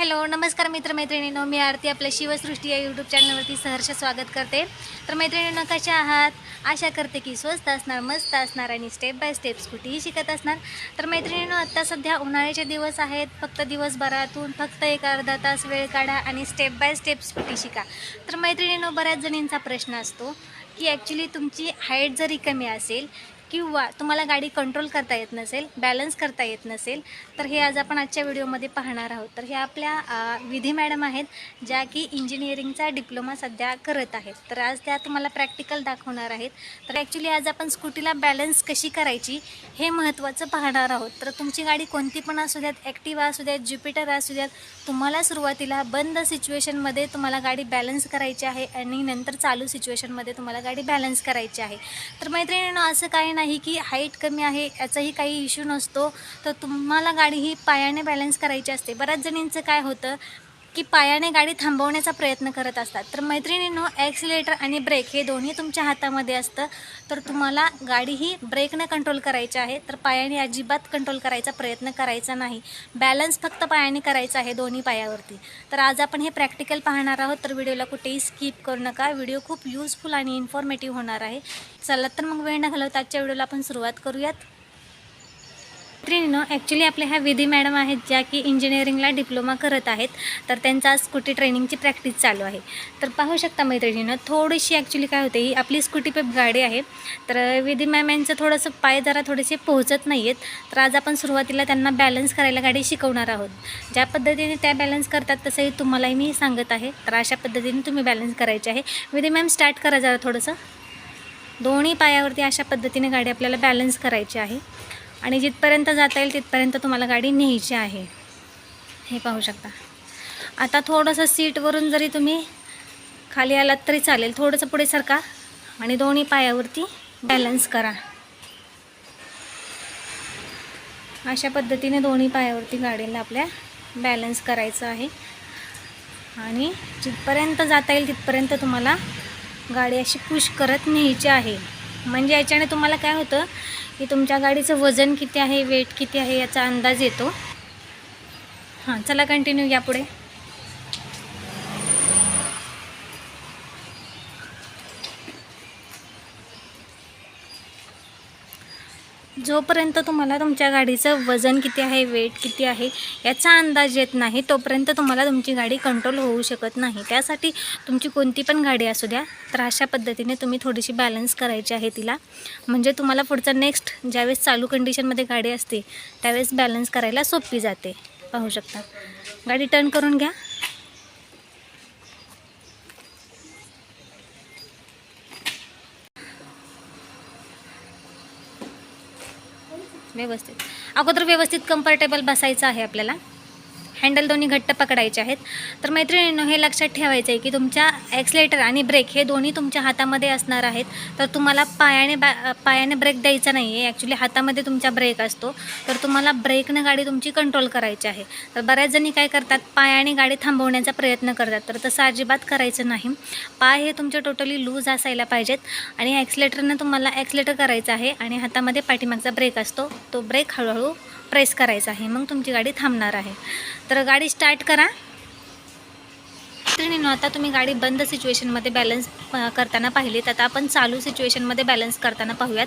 Hello नमस्कार मित्रमैत्रिणींनो. मी आरती आपल्या शिवसृष्टी या यूट्यूब चॅनलवरती सहर्ष स्वागत करते. तर मैत्रिणींनो कशा आहात? आशा करते की स्वस्त असणार मस्त असणार आणि स्टेप बाय स्टेप स्कूटीही शिकत असणार. तर मैत्रिणींनो आत्ता सध्या उन्हाळ्याचे दिवस आहेत. फक्त दिवसभरातून फक्त एक अर्धा तास वेळ काढा आणि स्टेप बाय स्टेप स्कूटी शिका. तर मैत्रिणींनो बऱ्याच जणींचा प्रश्न असतो की ॲक्च्युली तुमची हाईट जरी कमी असेल किंवा तुम्हाला गाडी कंट्रोल करता येत नसेल बॅलन्स करता येत नसेल तर हे आज आपण आजच्या व्हिडिओमध्ये पाहणार आहोत. तर हे आपल्या विधी मॅडम आहेत ज्या की इंजिनिअरिंगचा डिप्लोमा सध्या करत आहेत. तर आज त्या तुम्हाला प्रॅक्टिकल दाखवणार आहेत. तर ॲक्च्युली आज आपण स्कूटीला बॅलन्स कशी करायची हे महत्त्वाचं पाहणार आहोत. तर तुमची गाडी कोणती पण असू द्यात ॲक्टिवा असू द्यात ज्युपिटर असू द्यात तुम्हाला सुरुवातीला बंद सिच्युएशनमध्ये तुम्हाला गाडी बॅलन्स करायची आहे आणि नंतर चालू सिच्युएशनमध्ये तुम्हाला गाडी बॅलन्स करायची आहे. तर मैत्रिणींना असं काही नाही की हाईट कमी आहे याचाही काही इश्यू नसतो. तर तुम्हाला गाडी ही पायाने बॅलन्स करायची असते. बऱ्याच जणींचं काय होतं की पायाने गाडी थांबवण्याचा प्रयत्न करत असतात. तर मैत्रिणींनो ॲक्सिलेटर आणि ब्रेक हे दोन्ही तुमच्या हातामध्ये असतं. तर तुम्हाला गाडी ही ब्रेकनं कंट्रोल करायची आहे. तर पायाने अजिबात कंट्रोल करायचा प्रयत्न करायचा नाही. बॅलन्स फक्त पायाने करायचा आहे दोन्ही पायावरती. तर आज आपण हे प्रॅक्टिकल पाहणार आहोत. तर व्हिडिओला कुठेही स्किप करू नका. व्हिडिओ खूप यूजफुल आणि इन्फॉर्मेटिव्ह होणार आहे. चला तर मग वेळ न घालवता आजच्या व्हिडिओला आपण सुरुवात करूयात. मैत्रिणीनं ॲक्च्युली आपल्या ह्या विधी मॅडम आहेत ज्या की इंजिनिअरिंगला डिप्लोमा करत आहेत तर त्यांचा आज स्कूटी ट्रेनिंगची प्रॅक्टिस चालू आहे. तर पाहू शकता मैत्रिणीनं थोडीशी ॲक्च्युली काय होते ही आपली स्कूटी पेप गाडी आहे तर विधी मॅम यांचं थोडंसं पाय जरा थोडेसे पोहोचत नाही आहेत तर आज आपण सुरुवातीला त्यांना बॅलन्स करायला गाडी शिकवणार आहोत. ज्या पद्धतीने त्या बॅलन्स करतात तसंही तुम्हालाही मी सांगत आहे तर अशा पद्धतीने तुम्ही बॅलन्स करायचे आहे. विधी मॅम स्टार्ट करा जरा थोडंसं. दोन्ही पायावरती अशा पद्धतीने गाडी आपल्याला बॅलन्स करायची आहे. आणि जिथपर्यंत जाता येईल तिथपर्यंत तुम्हाला गाडी न्यायची आहे. हे पाहू शकता. आता थोडंसं सीटवरून जरी तुम्ही खाली आलात तरी चालेल. थोडंसं पुढे सरका आणि दोन्ही पायावरती बॅलन्स करा. अशा पद्धतीने दोन्ही पायावरती गाडीला आपल्या बॅलन्स करायचं आहे. आणि जिथपर्यंत जाता येईल तिथपर्यंत तुम्हाला गाडी अशी पुश करत न्यायची आहे. म्हणजे याच्याने तुम्हाला काय होतं की तुमच्या गाडीचं वजन किती आहे वेट किती आहे याचा अंदाज येतो. हां चला कंटिन्यू या जोपर्यंत तुम्हाला तुमच्या गाडीचं वजन किती आहे वेट किती आहे याचा अंदाज येत नाही तोपर्यंत तुम्हाला तुमची गाडी कंट्रोल होऊ शकत नाही. त्यासाठी तुमची कोणती पण गाडी असू द्या तर अशा पद्धतीने तुम्ही थोडीशी बॅलन्स करायची आहे तिला. म्हणजे तुम्हाला पुढचं नेक्स्ट ज्यावेळेस चालू कंडिशनमध्ये गाडी असते त्यावेळेस बॅलन्स करायला सोपी जाते. पाहू शकता. गाडी टर्न करून घ्या. व्यवस्थित. अगोदर व्यवस्थित कम्फर्टेबल बसायचं आहे आपल्याला. हँडल दोन्ही घट्ट पकडायचे आहेत. तर मैत्रिणींनो हे लक्षात ठेवायचं आहे की तुमच्या ॲक्सिलेटर आणि ब्रेक हे दोन्ही तुमच्या हातामध्ये असणार आहेत. तर तुम्हाला पायाने बा पायाने ब्रेक द्यायचा नाही आहे ॲक्च्युली हातामध्ये तुमचा ब्रेक असतो. तर तुम्हाला ब्रेकनं गाडी तुमची कंट्रोल करायची आहे. तर बऱ्याच जणी काय करतात पायाने गाडी थांबवण्याचा प्रयत्न करतात. तर तसं अजिबात करायचं नाही. पाय हे तुमचे टोटली लूज असायला पाहिजेत आणि ॲक्सिलेटरनं तुम्हाला ॲक्सिलेटर करायचं आहे आणि हातामध्ये पाठीमागचा ब्रेक असतो. तो ब्रेक हळूहळू प्रेस करायचा आहे. मग तुमची गाडी थांबणार आहे. तर गाडी स्टार्ट करा. मैत्रिणींनो आता तुम्ही गाडी बंद सिच्युएशनमध्ये बॅलन्स करताना पाहिलीत. आता आपण चालू सिच्युएशनमध्ये बॅलन्स करताना पाहूयात.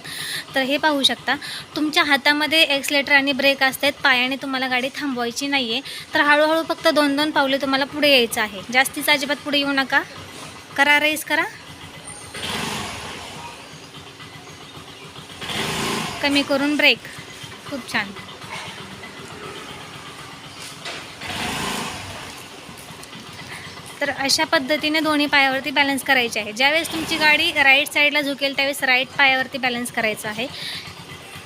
तर हे पाहू शकता तुमच्या हातामध्ये एक्सलेटर आणि ब्रेक असतात. पायाने तुम्हाला गाडी थांबवायची नाही आहे तर हळूहळू फक्त दोन दोन पावले तुम्हाला पुढे यायचं आहे. जास्तीचं अजिबात पुढे येऊ नका. करा रेस करा. कमी करून ब्रेक खूप छान. तर अशा पद्धतीने दोन्ही पायावरती बॅलन्स करायचे आहे. ज्यावेळेस तुमची गाडी राईट साईडला झुकेल त्यावेळेस राईट पायावरती बॅलन्स करायचं आहे.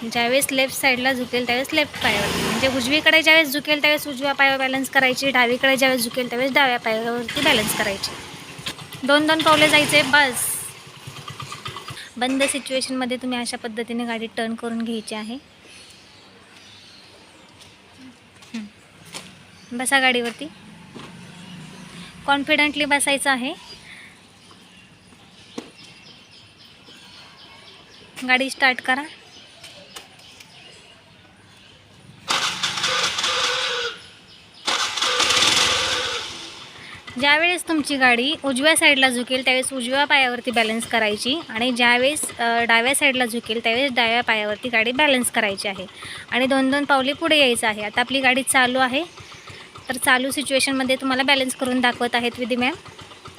ज्यावेळेस लेफ्ट साईडला झुकेल त्यावेळेस लेफ्ट पायावरती. म्हणजे उजवीकडे ज्यावेळेस झुकेल त्यावेळेस उजव्या पायावर बॅलन्स करायची. डावीकडे ज्यावेळेस झुकेल त्यावेळेस डाव्या पायावरती बॅलन्स करायची. दोन दोन पावले जायचे बस. बंद सिच्युएशनमध्ये तुम्ही अशा पद्धतीने गाडी टर्न करून घ्यायची आहे. बसा गाडीवरती. कॉन्फिडंटली बसायचं आहे. गाडी स्टार्ट करा. ज्यावेळेस तुमची गाडी उजव्या साईडला झुकेल त्यावेळेस उजव्या पायावरती बॅलन्स करायची आणि ज्यावेळेस डाव्या साईडला झुकेल त्यावेळेस डाव्या पायावरती गाडी बॅलन्स करायची आहे. आणि दोन दोन पावले पुढे यायचं आहे. आता आपली गाडी चालू आहे. तर चालू सिच्युएशनमध्ये तुम्हाला बॅलन्स करून दाखवत आहेत विधी मॅम.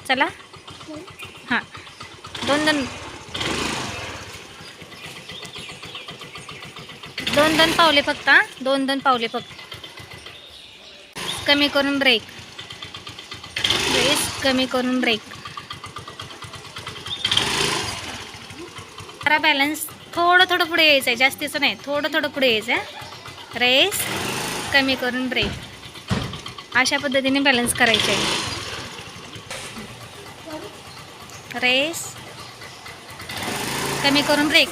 चला. हां. दोन दोन. दोन दोन पावले फक्त हां. दोन दोन पावले फक्त. कमी करून ब्रेक रेस कमी करून ब्रेक जरा बॅलन्स थोडं थोडं पुढे यायचं आहे जास्तीचं नाही. थोडं थोडं पुढे यायचं आहे रेस कमी करून ब्रेक अशा पद्धतीने बॅलन्स करायचे. आहे रेस कमी करून ब्रेक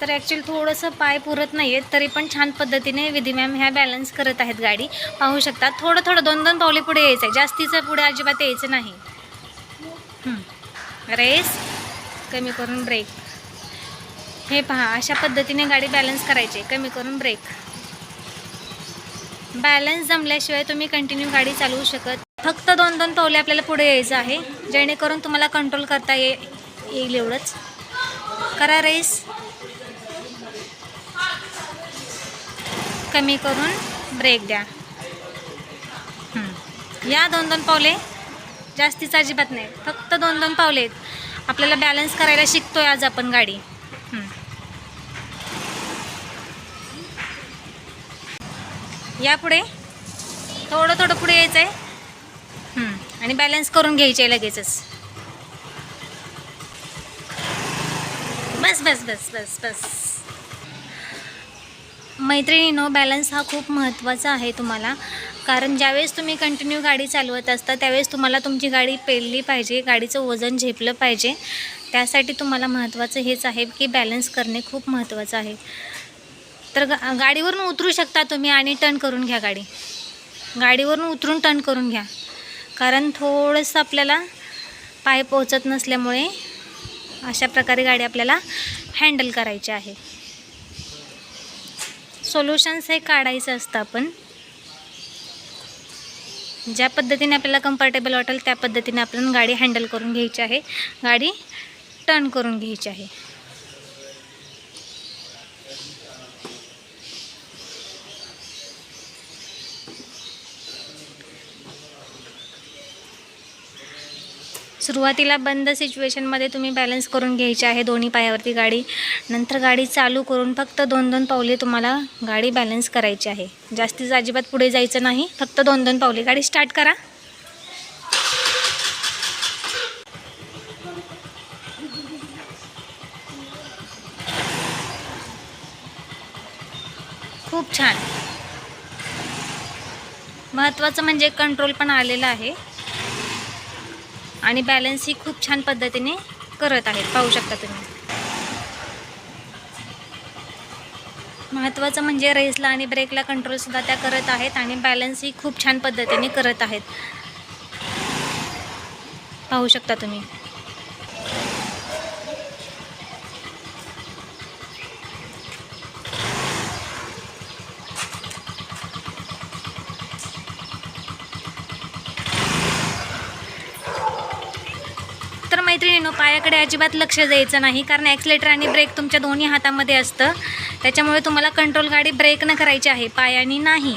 तर ॲक्च्युली थोडंसं पाय पुरत नाही आहेत तरी पण छान पद्धतीने विधी मॅम ह्या बॅलन्स करत आहेत गाडी. पाहू शकता थोडं थोडं दोन दोन पावले पुढे यायचं आहे जास्तीचं पुढे अजिबात यायचं नाही. रेस कमी करून ब्रेक हे पहा अशा पद्धतीने गाडी बॅलन्स करायची आहे, कमी करून ब्रेक बॅलन्स जमल्याशिवाय तुम्ही कंटिन्यू गाडी चालवू शकत फक्त दोन दोन पावले आपल्याला पुढे यायचं आहे. जेणेकरून तुम्हाला कंट्रोल करता ये येईल एवढंच. करा रेस कमी करून ब्रेक द्या. या दोन दोन पावले जास्तीचं अजिबात नाही. फक्त दोन दोन पावले आहेत. आपल्याला बॅलन्स करायला शिकतोय आज आपण गाडी. या पुढे थोडं थोडं पुढे यायचं आहे आणि बॅलन्स करून घ्यायचे आहे लगेचच. बस बस बस बस बस. मैत्रिणीनो बॅलन्स हा खूप महत्त्वाचा आहे तुम्हाला. कारण ज्यावेळेस तुम्ही कंटिन्यू गाडी चालवत असता त्यावेळेस तुम्हाला तुमची गाडी पेलली पाहिजे गाडीचं वजन झेपलं पाहिजे. त्यासाठी तुम्हाला महत्त्वाचं हेच आहे की बॅलन्स करणे खूप महत्त्वाचं आहे. तर गा गाडीवरून उतरू शकता तुम्ही आणि टर्न करून घ्या गाडी. गाडीवरून उतरून टर्न करून घ्या. कारण थोडंसं आपल्याला पाय पोहोचत नसल्यामुळे अशा प्रकारे गाडी आपल्याला हँडल करायची आहे. सोल्युशन्स हे काढायचं असतं आपण. ज्या पद्धतीने आपल्याला कम्फर्टेबल वाटेल त्या पद्धतीने आपण गाडी हँडल करून घ्यायची आहे. गाडी टर्न करून घ्यायची आहे. सुरुवातीला बंद सिच्युएशनमध्ये तुम्ही बॅलन्स करून घ्यायची आहे दोन्ही पायावरती गाडी. नंतर गाडी चालू करून फक्त दोन दोन पावले तुम्हाला गाडी बॅलन्स करायची आहे. जास्तीच अजिबात पुढे जायचं नाही. फक्त दोन दोन पावले. गाडी स्टार्ट करा. खूप छान. महत्त्वाचं म्हणजे कंट्रोल पण आलेला आहे. आणि बॅलन्स ही खूप छान पद्धतीने करत आहेत. पाहू शकता तुम्ही. महत्त्वाचं म्हणजे रेसला आणि ब्रेकला कंट्रोलसुद्धा त्या करत आहेत आणि बॅलन्सही खूप छान पद्धतीने करत आहेत. पाहू शकता तुम्ही तर मैत्रिणीनो पायाकडे अजिबात लक्ष द्यायचं नाही कारण ॲक्सिलेटर आणि ब्रेक तुमच्या दोन्ही हातामध्ये असतं. त्याच्यामुळे तुम्हाला कंट्रोल गाडी ब्रेक न करायची आहे पायाने नाही.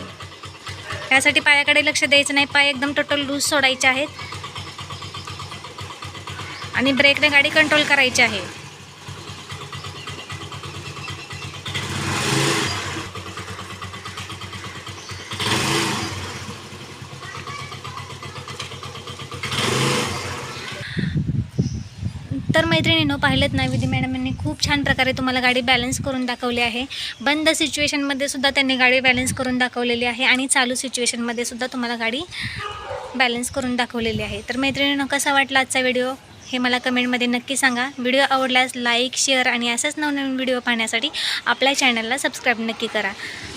त्यासाठी पायाकडे लक्ष द्यायचं नाही पाय एकदम टोटल लूज सोडायचे आहेत. आणि ब्रेकने गाडी कंट्रोल करायची आहे तर मैत्रिणीनं पाहिलं ना विधी मॅडमांनी? खूप छान प्रकारे तुम्हाला गाडी बॅलन्स करून दाखवली आहे. बंद सिच्युएशनमध्ये सुद्धा त्यांनी गाडी बॅलन्स करून दाखवलेली आहे आणि चालू सिच्युएशनमध्ये सुद्धा तुम्हाला गाडी बॅलन्स करून दाखवलेली आहे. तर मैत्रिणीनं कसा वाटला आजचा व्हिडिओ हे मला कमेंटमध्ये नक्की सांगा. व्हिडिओ आवडल्यास लाईक शेअर आणि असेच नवनवीन व्हिडिओ पाहण्यासाठी आपल्या चॅनलला सबस्क्राईब नक्की करा.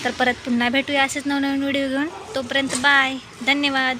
तर परत पुन्हा भेटूया असेच नवनवीन व्हिडिओ घेऊन. तोपर्यंत बाय धन्यवाद.